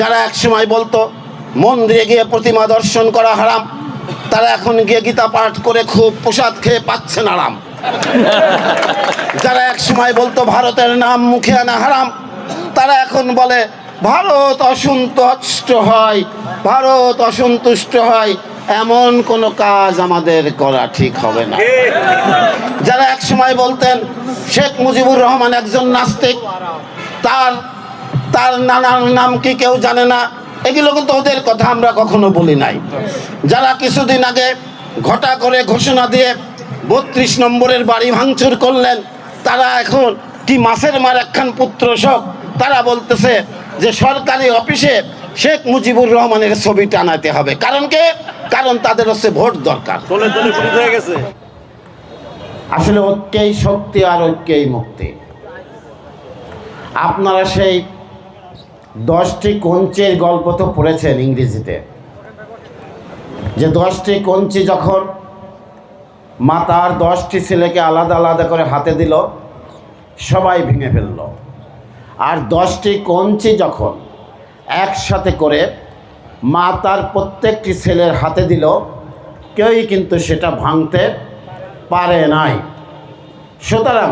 যারা এক সময় বলতো, মন্দিরে গিয়ে প্রতিমা দর্শন করা হারাম, তারা এখন গিয়ে গীতা পাঠ করে খুব প্রসাদ খেয়ে পাচ্ছেন আরাম যারা এক সময় বলতো, ভারতের নাম মুখে আনা হারাম তারা এখন বলে, ভারত অসন্তুষ্ট হয়, ভারত অসন্তুষ্ট হয়, এমন কোনো কাজ আমাদের করা ঠিক হবে না। যারা এক সময় বলতেন, শেখ মুজিবুর রহমান একজন নাস্তিক, তার তার নানার নাম কি কেউ জানে না? এগুলো কিন্তু ওদের কথা আমরা কখনো বলি নাই। যারা কিছুদিন আগে ঘটা করে ঘোষণা দিয়ে বত্রিশ নম্বরের বাড়ি ভাঙচুর করলেন তারা এখন কি মাসের মার একখান পুত্র শোক তারা বলতেছে যে সরকারি অফিসে শেখ মুজিবুর রহমানের ছবি টানাতে হবে। কারণ কে? কারণ তাদের হচ্ছে ভোট দরকার। হয়ে গেছে। আসলে ঐক্যেই শক্তি আর ঐক্যেই মুক্তি। আপনারা সেই দশটি কঞ্চের গল্প তো পড়েছেন ইংরেজিতে। যে দশটি কঞ্চি যখন মা তার দশটি ছেলেকে আলাদা আলাদা করে হাতে দিল, সবাই ভেঙে ফেলল। আর দশটি কঞ্চি যখন একসাথে করে মা তার প্রত্যেকটি ছেলের হাতে দিল, কেউই কিন্তু সেটা ভাঙতে পারে নাই। সুতরাং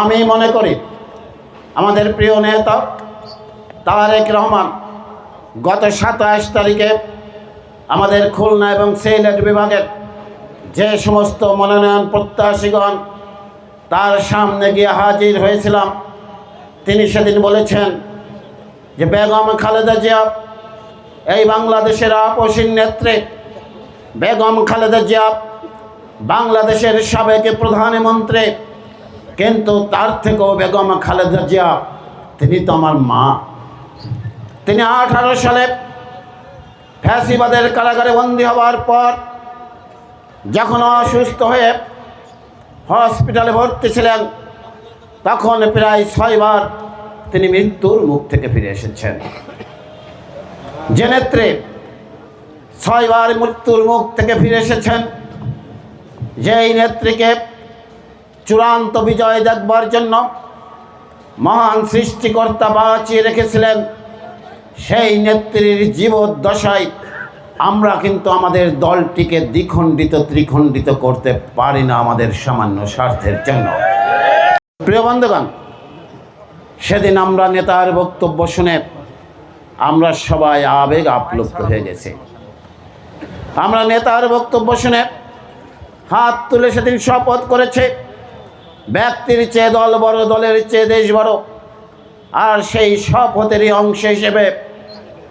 আমি মনে করি, আমাদের প্রিয় নেতা তারেক রহমান, গত সাতাশ তারিখে আমাদের খুলনা এবং সিলেট বিভাগের যে সমস্ত মনোনয়ন প্রত্যাশীগণ তার সামনে গিয়ে হাজির হয়েছিলাম, তিনি সেদিন বলেছেন যে বেগম খালেদা জিয়া, এই বাংলাদেশের আপসীন নেত্রী বেগম খালেদা জিয়া বাংলাদেশের সাবেক প্রধানমন্ত্রী, কিন্তু তার থেকেও বেগম খালেদা জিয়া, তিনি তো আমার মা। তিনি আঠারো সালে ফ্যাসিবাদের কারাগারে বন্দী হওয়ার পর যখন অসুস্থ হয়ে হসপিটালে ভর্তি ছিলেন, তখন প্রায় ছয়বার তিনি মৃত্যুর মুখ থেকে ফিরে এসেছেন। যে নেত্রে ছয়বার মৃত্যুর মুখ থেকে ফিরে এসেছেন, যেই নেত্রীকে চূড়ান্ত বিজয় দেখবার জন্য মহান সৃষ্টিকর্তা বাঁচিয়ে রেখেছিলেন সেই নেত্রীর জীবদ্দশায় আমরা কিন্তু আমাদের দলটিকে দ্বিখণ্ডিত, ত্রিখণ্ডিত করতে পারি না আমাদের সামান্য স্বার্থের জন্য। প্রিয় বন্ধুগণ, সেদিন আমরা নেতার বক্তব্য শুনে আমরা সবাই আবেগ আপ্লুপ্ত হয়ে গেছি। আমরা নেতার বক্তব্য শুনে হাত তুলে সেদিন শপথ করেছে, ব্যক্তির চেয়ে দল বড়, দলের চেয়ে দেশ বড়। আর সেই শপথেরই অংশ হিসেবে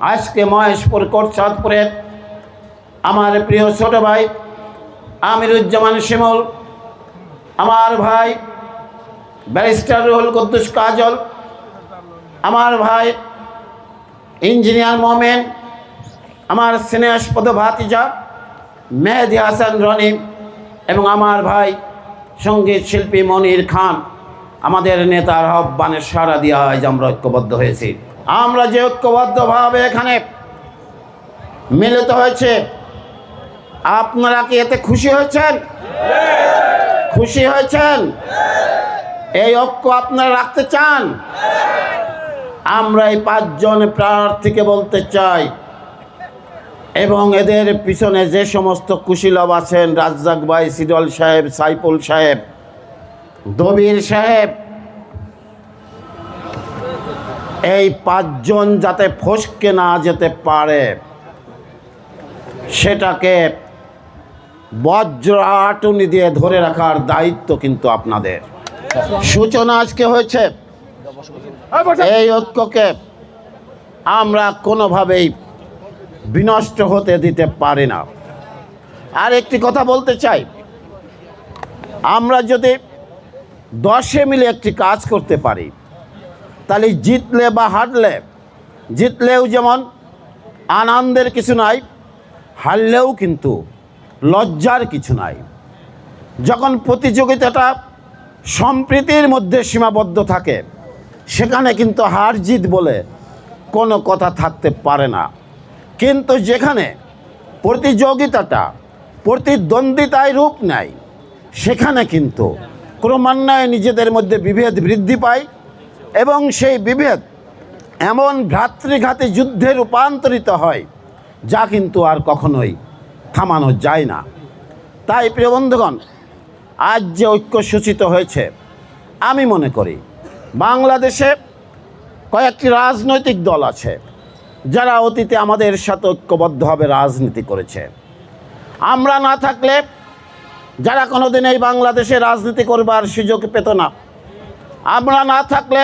আজকে মহেশপুর কোটসাদপুরের আমার প্রিয় ছোট ভাই আমিরুজ্জামান শিমুল, আমার ভাই ব্যারিস্টার রুহুল কুদ্দুস কাজল, আমার ভাই ইঞ্জিনিয়ার মোমেন, আমার স্নেহাস্পদ ভাতিজা মেহেদি হাসান রনি এবং আমার ভাই সংগীত শিল্পী মনির খান। আমাদের নেতার আহ্বানে সারা দিয়ে আজ আমরা ঐক্যবদ্ধ হয়েছি। আমরা যে ঐক্যবদ্ধভাবে এখানে মিলিত হয়েছে, আপনারা কি এতে খুশি হয়েছেন? খুশি হয়েছেন? এই ঐক্য আপনারা রাখতে চান? আমরা এই পাঁচজন প্রার্থীকে বলতে চাই, এবং এদের পিছনে যে সমস্ত কুশীলব আছেন, রাজ্জাক ভাই, সিডল সাহেব, সাইফুল সাহেব, দবির সাহেব এই পাঁচজন যাতে ফসকে না যেতে পারে, সেটাকে বজ্র আটুনি দিয়ে ধরে রাখার দায়িত্ব কিন্তু আপনাদের। সূচনা আজকে হয়েছে। এই ঐক্যকে আমরা কোনোভাবেই বিনষ্ট হতে দিতে পারি না। আর একটি কথা বলতে চাই, আমরা যদি দশে মিলে একটি কাজ করতে পারি তাহলে জিতলে বা হারলে, জিতলেও যেমন আনন্দের কিছু নাই, হারলেও কিন্তু লজ্জার কিছু নাই। যখন প্রতিযোগিতাটা সম্প্রীতির মধ্যে সীমাবদ্ধ থাকে, সেখানে কিন্তু হার জিত বলে কোনো কথা থাকতে পারে না। কিন্তু যেখানে প্রতিযোগিতাটা প্রতিদ্বন্দ্বিতায় রূপ নেয়, সেখানে কিন্তু ক্রমান্বয়ে নিজেদের মধ্যে বিভেদ বৃদ্ধি পায় এবং সেই বিভেদ এমন ভ্রাতৃঘাতী যুদ্ধে রূপান্তরিত হয়, যা কিন্তু আর কখনোই থামানো যায় না। তাই প্রিয় বন্ধুগণ, আজ যে ঐক্য সূচিত হয়েছে, আমি মনে করি বাংলাদেশে কয়েকটি রাজনৈতিক দল আছে, যারা অতীতে আমাদের সাথে ঐক্যবদ্ধভাবে রাজনীতি করেছে। আমরা না থাকলে যারা কোনোদিন এই বাংলাদেশে রাজনীতি করবার সুযোগ পেত না। আমরা না থাকলে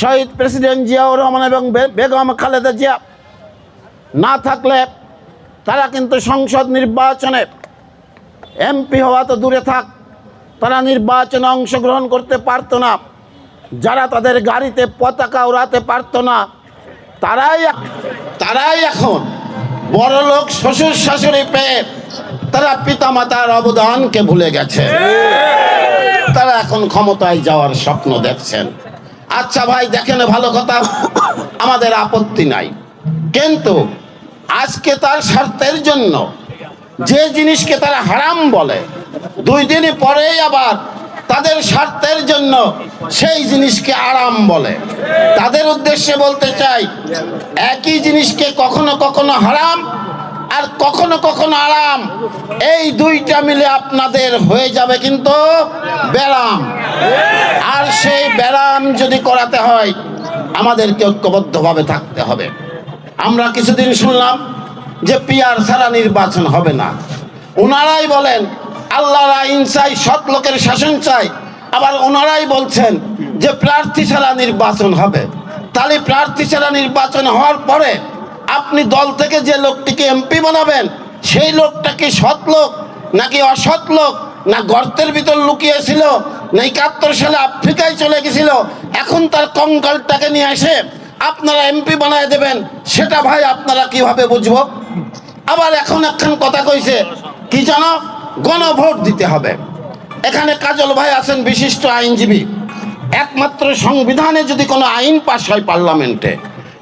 শহীদ প্রেসিডেন্ট জিয়াউর রহমান এবং বেগম খালেদা জিয়া না থাকলে তারা কিন্তু সংসদ নির্বাচনে এমপি হওয়া তো দূরে থাক। তারা নির্বাচনে অংশগ্রহণ করতে পারতো না। যারা তাদের গাড়িতে পতাকা উড়াতে পারতো না তারাই তারাই এখন বড় লোক শ্বশুর শাশুড়ি পেয়ে তারা পিতামাতার অবদানকে ভুলে গেছে। তারা এখন ক্ষমতায় যাওয়ার স্বপ্ন দেখছেন। আচ্ছা ভাই, দেখেন, ভালো কথা, আমাদের আপত্তি নাই। কিন্তু আজকে তার স্বার্থের জন্য যে জিনিসকে তারা হারাম বলে, দুই দিন পরেই আবার তাদের স্বার্থের জন্য সেই জিনিসকে আরাম বলে। তাদের উদ্দেশ্যে বলতে চাই, একই জিনিসকে কখনো কখনো হারাম আর কখনো কখনো আরাম, এই দুইটা মিলে আপনাদের হয়ে যাবে কিন্তু ব্যারাম আর সেই ব্যারাম যদি করাতে হয়, আমাদেরকে ঐক্যবদ্ধভাবে থাকতে হবে। আমরা কিছুদিন শুনলাম যে পিয়ার ছাড়া নির্বাচন হবে না। ওনারাই বলেন, আল্লাহর আইন চাই, সৎ লোকের শাসন চাই। আবার ওনারাই বলছেন যে প্রার্থী ছাড়া নির্বাচন হবে। তাহলে প্রার্থী ছাড়া নির্বাচন হওয়ার পরে আপনি দল থেকে যে লোকটিকে এমপি বানাবেন, সেই লোকটা কি সৎ লোক, নাকি অসৎ লোক, না গর্তের ভিতর লুকিয়েছিল না, একাত্তর সালে আফ্রিকায় চলে গেছিল। এখন তার কঙ্কালটাকে নিয়ে এসে আপনারা এমপি বানায় দেবেন। সেটা ভাই আপনারা কীভাবে বুঝব? আবার এখন একখান কথা কইছে, কি জানো? গণভোট দিতে হবে। এখানে কাজল ভাই আছেন বিশিষ্ট আইনজীবী। একমাত্র সংবিধানে যদি কোনো আইন পাশ হয় পার্লামেন্টে,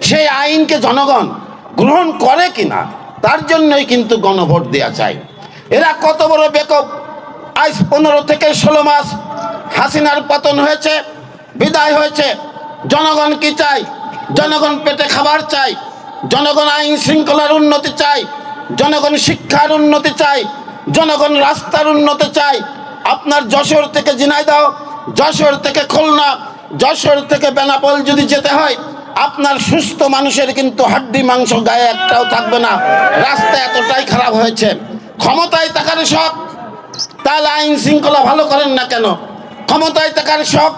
সেই আইনকে জনগণ গ্রহণ করে কিনা, তার জন্যই কিন্তু গণভোট দেওয়া চাই। এরা কত বড় বেকব? আজ পনেরো থেকে ষোলো মাস হাসিনার পতন হয়েছে, বিদায় হয়েছে। জনগণ কি চাই জনগণ পেটে খাবার চাই জনগণ আইন শৃঙ্খলার উন্নতি চাই জনগণ শিক্ষার উন্নতি চাই জনগণ রাস্তার উন্নতি চাই আপনার যশোর থেকে ঝিনাইদহ, যশোর থেকে খুলনা, যশোর থেকে বেনাপোল যদি যেতে হয়, আপনার সুস্থ মানুষের কিন্তু হাড্ডি মাংস গায়ে একটাও থাকবে না। রাস্তা এতটাই খারাপ হয়েছে। ক্ষমতায় থাকার শখ। তাহলে আইন শৃঙ্খলা ভালো করেন না কেন? ক্ষমতায় থাকার শখ,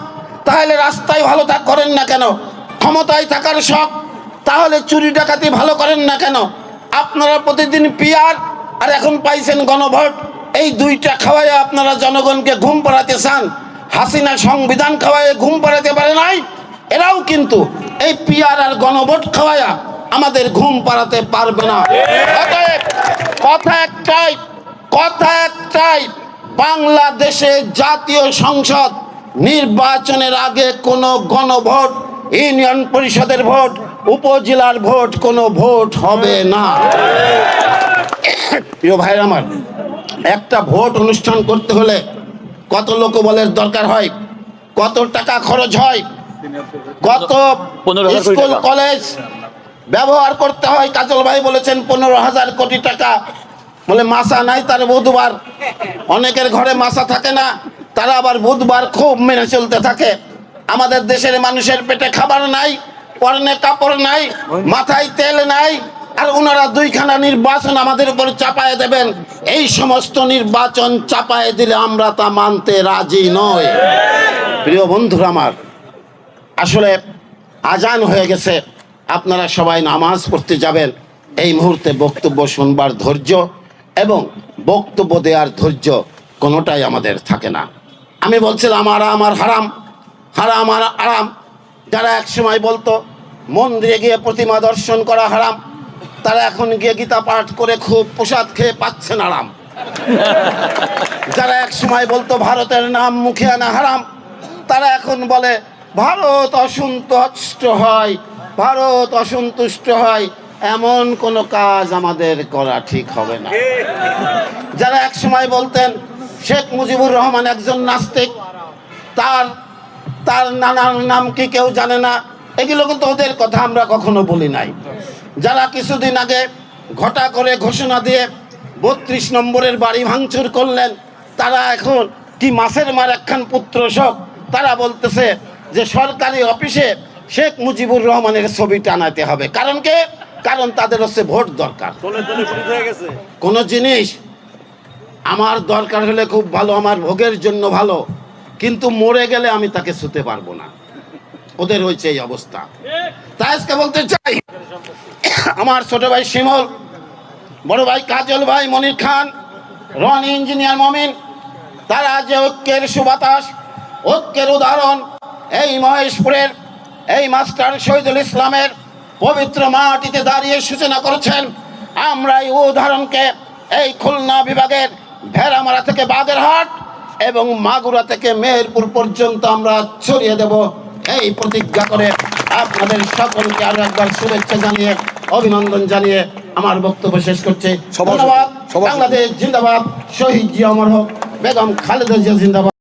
তাহলে রাস্তায় ভালো থাক করেন না কেন? ক্ষমতায় থাকার শখ, তাহলে চুরি ডাকাতি ভালো করেন না কেন? আপনারা প্রতিদিন পিয়ার আর এখন পাইছেন গণভোট। এই দুইটা খাওয়াই আপনারা জনগণকে ঘুম পাড়াতে চান। হাসিনা সংবিধান খাওয়ায় ঘুম পাড়াতে পারে নাই? এরাও কিন্তু এই পিয়ার আর গণভোট খাওয়ায়া আমাদের ঘুম পাড়াতে পারবে না। কথা একটাই কথা একটাই বাংলাদেশে জাতীয় সংসদ নির্বাচনের আগে কোনো গণভোট ইউনিয়ন পরিষদের ভোট উপজেলার ভোট কোনো ভোট হবে না। প্রিয় ভাইয়ের আমার একটা ভোট অনুষ্ঠান করতে হলে কত লোকবলের দরকার হয়? কত টাকা খরচ হয়? কত স্কুল কলেজ ব্যবহার করতে হয়? কাজল ভাই বলেছেন পনেরো হাজার কোটি টাকা বলে মাসা নাই তার বুধবার। অনেকের ঘরে মাসা থাকে না, তারা আবার বুধবার খুব মেনে চলতে থাকে। আমাদের দেশের মানুষের পেটে খাবার নাই, পরনে কাপড় নাই, মাথায় তেল নাই, আর ওনারা দুইখানা নির্বাচন আমাদের উপর চাপায় দেবেন। এই সমস্ত নির্বাচন চাপায় দিলে আমরা তা মানতে রাজি নই। প্রিয় বন্ধুরা আমার, আসলে আজান হয়ে গেছে। আপনারা সবাই নামাজ পড়তে যাবেন। এই মুহূর্তে বক্তব্য শুনবার ধৈর্য। এবং বক্তব্য দেওয়ার ধৈর্য কোনোটাই আমাদের থাকে না। আমি বলছিলাম আরাম আর হারাম হারাম আর আরাম। যারা এক সময় বলতো মন্দিরে গিয়ে প্রতিমা দর্শন করা হারাম, তারা এখন গিয়ে গীতা পাঠ করে খুব প্রসাদ খেয়ে পাচ্ছেন আরাম। যারা এক সময় বলতো, ভারতের নাম মুখে আনা হারাম, তারা এখন বলে, ভারত অসন্তুষ্ট হয়, ভারত অসন্তুষ্ট হয়। এমন কোনো কাজ আমাদের করা ঠিক হবে না। যারা এক সময় বলতেন, শেখ মুজিবুর রহমান একজন নাস্তিক, তার তার নানার নাম কি কেউ জানে না? এগুলো কিন্তু ওদের কথা আমরা কখনো বলি নাই। যারা কিছুদিন আগে ঘটা করে ঘোষণা দিয়ে বত্রিশ নম্বরের বাড়ি ভাঙচুর করলেন, তারা এখন কি মাসের মার একখান পুত্র সব? তারা বলতেছে যে সরকারি অফিসে শেখ মুজিবুর রহমানের ছবি টানাতে হবে। কারণ কে? কারণ তাদের হচ্ছে ভোট দরকার। কোনো জিনিস আমার দরকার হলে খুব ভালো আমার ভোগের জন্য ভালো কিন্তু মরে গেলে আমি তাকে শুতে পারব না। ওদের হয়েছে এই অবস্থা। তাই আজকে বলতে চাই আমার ছোট ভাই শিমল বড় ভাই কাজল ভাই মনির খান রনি ইঞ্জিনিয়ার মমিন তারা যে ঐক্যের সুবাতাস ঐক্যের উদাহরণ এই মহেশপুরের এই মাস্টার শহীদুল ইসলামের পবিত্র মাটিতে দাঁড়িয়ে সূচনা করেছেন। আমরা এই উদাহরণকে এই খুলনা বিভাগের ভেড়ামারা থেকে বাগেরহাট এবং মাগুরা থেকে মেহেরপুর পর্যন্ত আমরা ছড়িয়ে দেব। এই প্রতিজ্ঞা করে আপনাদের সকলকে আরও একবার শুভেচ্ছা জানিয়ে অভিনন্দন জানিয়ে আমার বক্তব্য শেষ করছি। ধন্যবাদ। বাংলাদেশ জিন্দাবাদ। শহীদ জি অমর হোক বেগম খালেদা জিয়া জিন্দাবাদ।